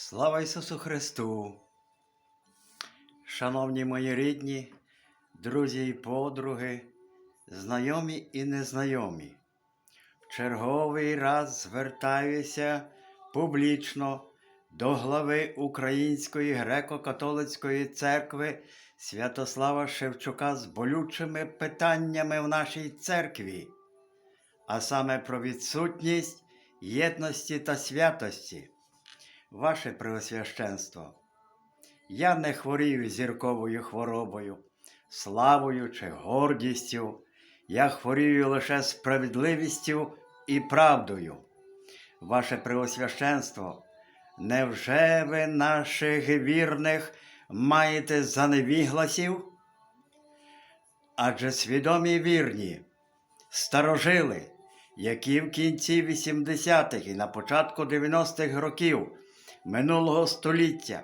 Слава Ісусу Христу! Шановні мої рідні, друзі і подруги, знайомі і незнайомі, в черговий раз звертаюся публічно до глави Української греко-католицької церкви Святослава Шевчука з болючими питаннями в нашій церкві, а саме про відсутність єдності та святості. Ваше Преосвященство, я не хворію зірковою хворобою, славою чи гордістю, я хворію лише справедливістю і правдою. Ваше Преосвященство, невже ви наших вірних маєте за невігласів? Адже свідомі вірні, старожили, які в кінці 80-х і на початку 90-х років минулого століття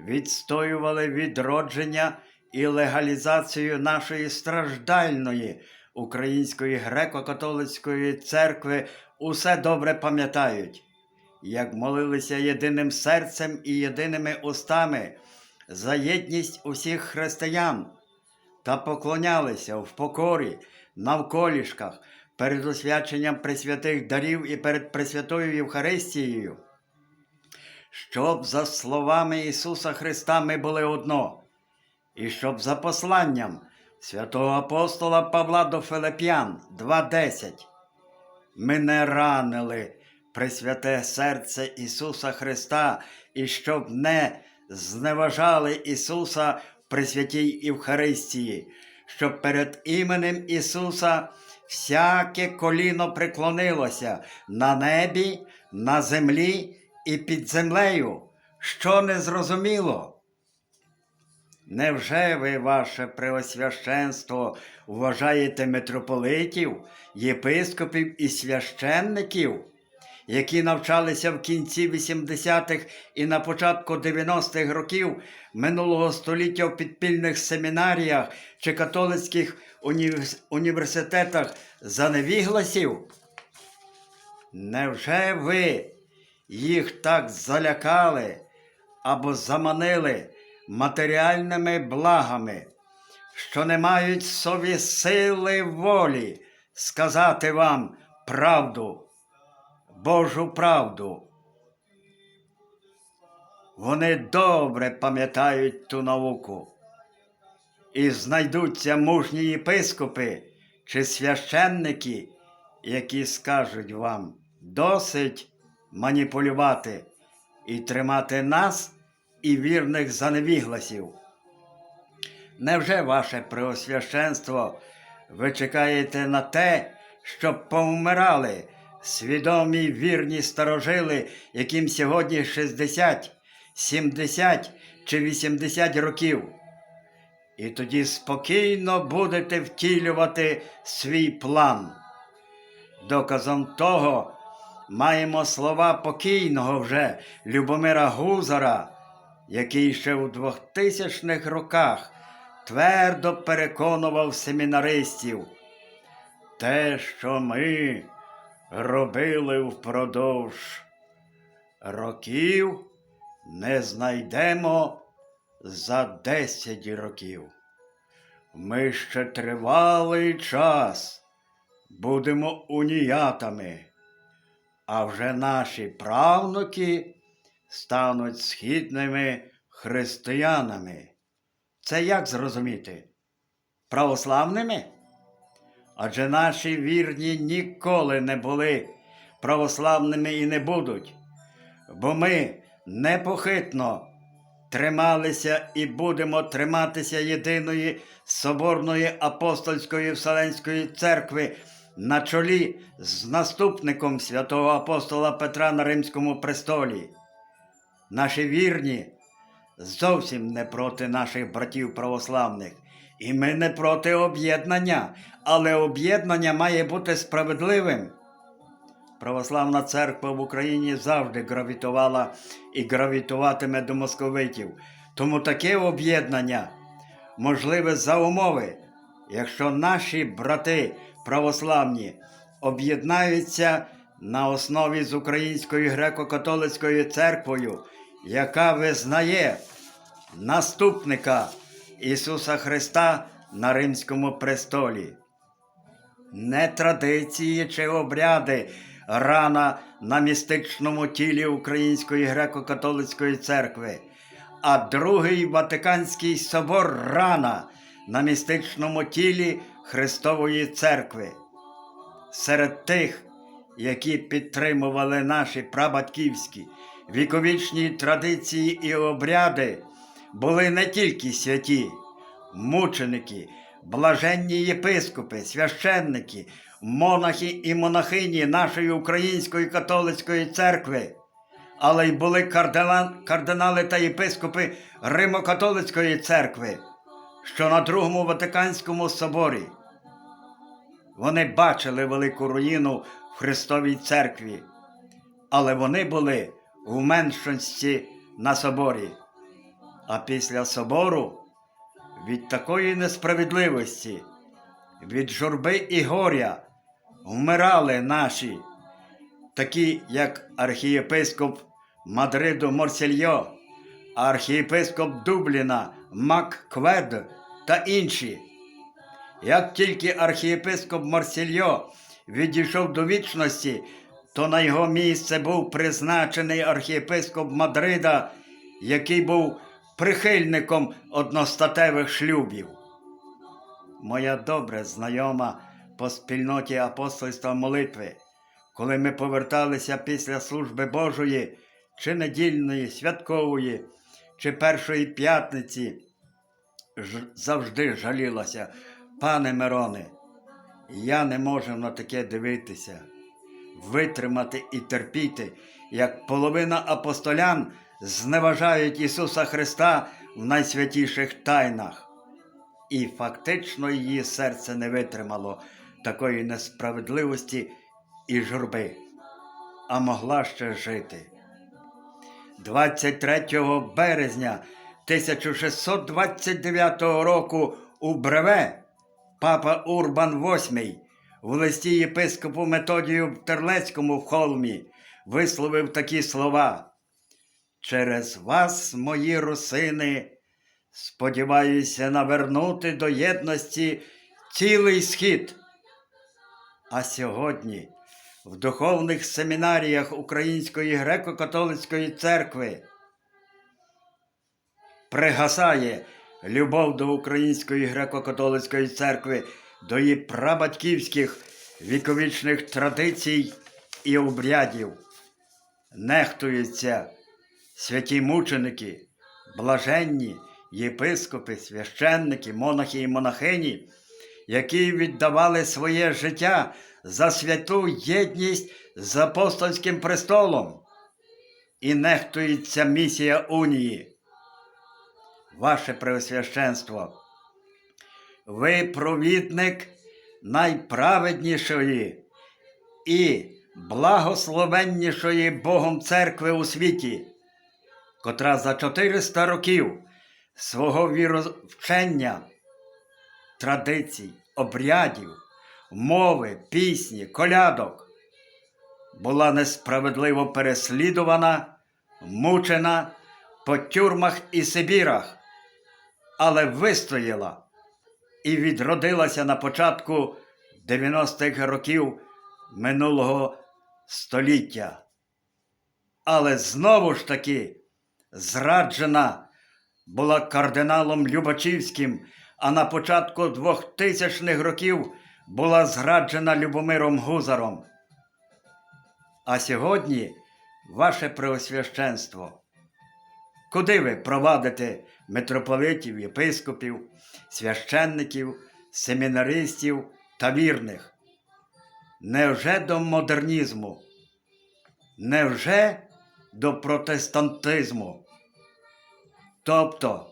відстоювали відродження і легалізацію нашої страждальної Української греко-католицької церкви, усе добре пам'ятають, як молилися єдиним серцем і єдиними устами за єдність усіх християн та поклонялися в покорі навколішках перед освяченням пресвятих дарів і перед Пресвятою Євхаристією щоб за словами Ісуса Христа ми були одно, і щоб за посланням святого апостола Павла до Филип'ян 2.10 ми не ранили Пресвяте серце Ісуса Христа, і щоб не зневажали Ісуса в Пресвятій Євхаристії, щоб перед іменем Ісуса всяке коліно преклонилося на небі, на землі і під землею, що не зрозуміло. Невже ви, ваше преосвященство, вважаєте митрополитів, єпископів і священників, які навчалися в кінці 80-х і на початку 90-х років минулого століття в підпільних семінаріях чи католицьких університетах за невігласів? Невже ви їх так залякали або заманили матеріальними благами, що не мають собі сили волі сказати вам правду, Божу правду? Вони добре пам'ятають ту науку. І знайдуться мужні єпископи чи священники, які скажуть вам досить маніпулювати і тримати нас і вірних за невігласів. Невже ваше преосвященство ви чекаєте на те, щоб повмирали свідомі вірні старожили, яким сьогодні 60, 70 чи 80 років? І тоді спокійно будете втілювати свій план. Доказом того маємо слова покійного вже Любомира Гузара, який ще у 2000-х роках твердо переконував семінаристів. Те, що ми робили впродовж років, не знайдемо за 10 років. Ми ще тривалий час будемо уніятами а вже наші правнуки стануть східними християнами. Це як зрозуміти? Православними? Адже наші вірні ніколи не були православними і не будуть, бо ми непохитно трималися і будемо триматися єдиної Соборної апостольської Вселенської церкви на чолі з наступником святого апостола Петра на Римському престолі. Наші вірні зовсім не проти наших братів православних, і ми не проти об'єднання, але об'єднання має бути справедливим. Православна церква в Україні завжди гравітувала і гравітуватиме до московитів. Тому таке об'єднання можливе за умови, якщо наші брати православні об'єднаються на основі з Українською греко-католицькою церквою яка визнає наступника Ісуса Христа на Римському престолі. Не традиції чи обряди рана на містичному тілі Української греко-католицької церкви, а Другий Ватиканський собор рана на містичному тілі Христової церкви. Серед тих, які підтримували наші прабатьківські віковічні традиції і обряди, були не тільки святі, мученики, блаженні єпископи, священники, монахи і монахині нашої Української католицької церкви, але й були кардинали, та єпископи Римо-католицької церкви, що на Другому Ватиканському соборі. Вони бачили велику руїну в Христовій церкві, але вони були в меншості на соборі. А після собору від такої несправедливості, від журби і горя вмирали наші, такі як архієпископ Мадриду Морсельйо, архієпископ Дубліна Мак Квед та інші. Як тільки архієпископ Марсельо відійшов до вічності, то на його місце був призначений архієпископ Мадрида, який був прихильником одностатевих шлюбів. Моя добре знайома по спільноті апостольства молитви, коли ми поверталися після служби Божої, чи недільної, святкової, чи першої п'ятниці, завжди жалілася. Пане Мироне, я не можу на таке дивитися, витримати і терпіти, як половина апостолян зневажають Ісуса Христа в найсвятіших тайнах. І фактично її серце не витримало такої несправедливості і журби, а могла ще жити. 23 березня 1629 року у Бреве папа Урбан VIII в листі єпископу Методію Терлецькому в холмі висловив такі слова. Через вас, мої русини, сподіваюся навернути до єдності цілий схід. А сьогодні в духовних семінаріях Української греко-католицької церкви пригасає любов до Української греко-католицької церкви, до її прабатьківських віковічних традицій і обрядів. Нехтуються святі мученики, блаженні, єпископи, священники, монахи і монахині, які віддавали своє життя за святу єдність з апостольським престолом. І нехтується місія унії. Ваше Преосвященство, ви провідник найправеднішої і благословеннішої Богом церкви у світі, котра за 400 років свого віровчення, традицій, обрядів, мови, пісні, колядок була несправедливо переслідувана, мучена по тюрмах і Сибірах, але вистояла і відродилася на початку 90-х років минулого століття. Але знову ж таки зраджена була кардиналом Любачівським, а на початку 2000-х років була зраджена Любомиром Гузаром. А сьогодні, ваше Преосвященство, куди ви провадите митрополитів, єпископів, священників, семінаристів та вірних? Невже до модернізму? Невже до протестантизму? Тобто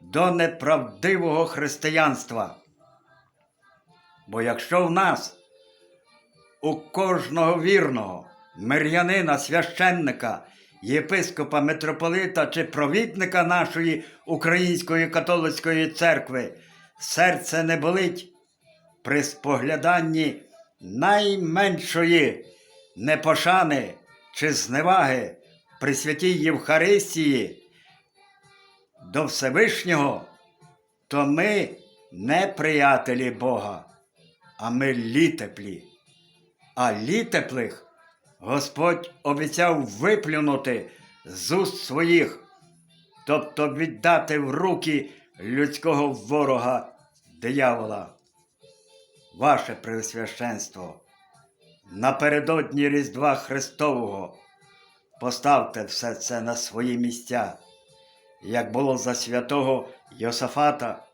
до неправдивого християнства? Бо якщо в нас у кожного вірного мир'янина, священника, єпископа, митрополита чи провідника нашої Української католицької церкви серце не болить при спогляданні найменшої непошани чи зневаги при святій Євхаристії до Всевишнього, то ми не приятелі Бога, а ми літеплі. А літеплих Господь обіцяв виплюнути з уст своїх, тобто віддати в руки людського ворога диявола. Ваше Преосвященство, напередодні Різдва Христового поставте все це на свої місця, як було за святого Йосафата,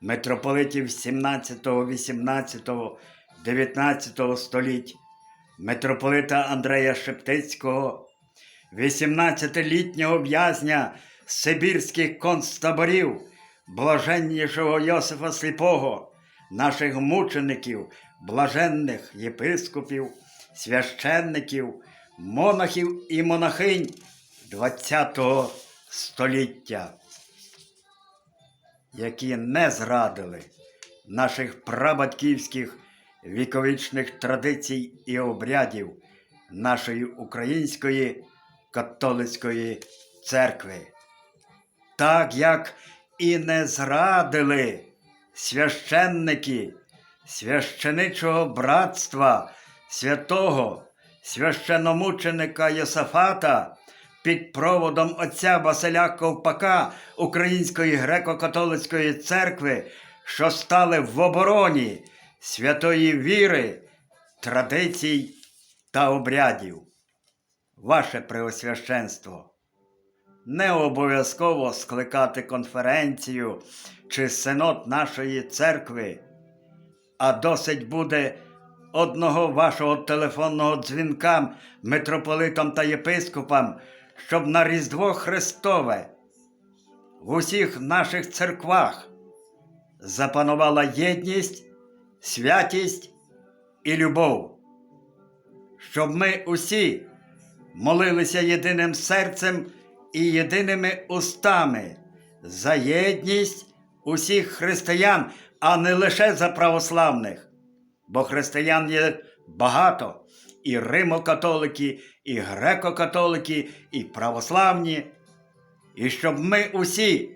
митрополитів 17, 18, 19 століть, митрополита Андрея Шептицького, 18-літнього в'язня сибірських концтаборів, блаженнішого Йосифа Сліпого, наших мучеників, блаженних єпископів, священників, монахів і монахинь ХХ століття, які не зрадили наших прабатьківських віковічних традицій і обрядів нашої української католицької церкви. Так як і не зрадили священники священичого братства святого священомученика Йосафата під проводом отця Василя Ковпака Української греко-католицької церкви, що стали в обороні святої віри, традицій та обрядів. Ваше Преосвященство, не обов'язково скликати конференцію чи синод нашої церкви, а досить буде одного вашого телефонного дзвінка митрополитам та єпископам, щоб на Різдво Христове в усіх наших церквах запанувала єдність, святість і любов, щоб ми усі молилися єдиним серцем і єдиними устами за єдність усіх християн, а не лише за православних. Бо християн є багато, і римокатолики, і греко-католики, і православні. І щоб ми усі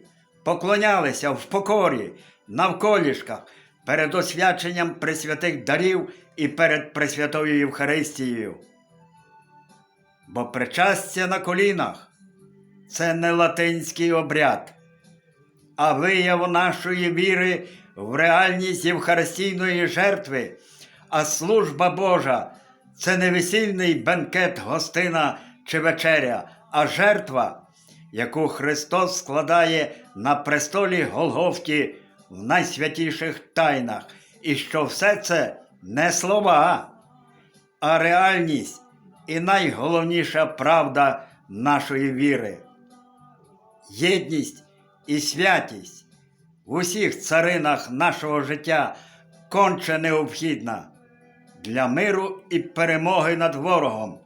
поклонялися в покорі навколішках перед освяченням пресвятих дарів і перед Пресвятою Євхаристією. Бо причастя на колінах це не латинський обряд, а вияв нашої віри в реальність Євхаристійної жертви, а служба Божа це не весільний бенкет, гостина чи вечеря, а жертва, яку Христос складає на престолі Голгофті в найсвятіших тайнах, і що все це не слова, а реальність і найголовніша правда нашої віри. Єдність і святість в усіх царинах нашого життя конче необхідна для миру і перемоги над ворогом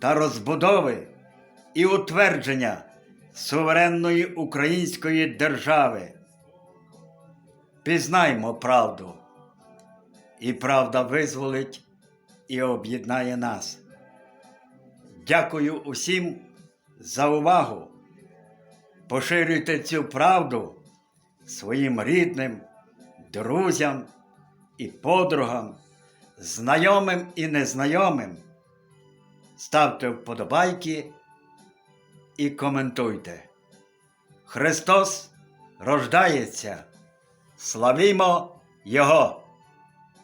та розбудови і утвердження суверенної української держави. Пізнаймо правду, і правда визволить і об'єднає нас. Дякую усім за увагу. Поширюйте цю правду своїм рідним, друзям і подругам, знайомим і незнайомим. Ставте вподобайки і коментуйте. Христос рождається. Славімо Його!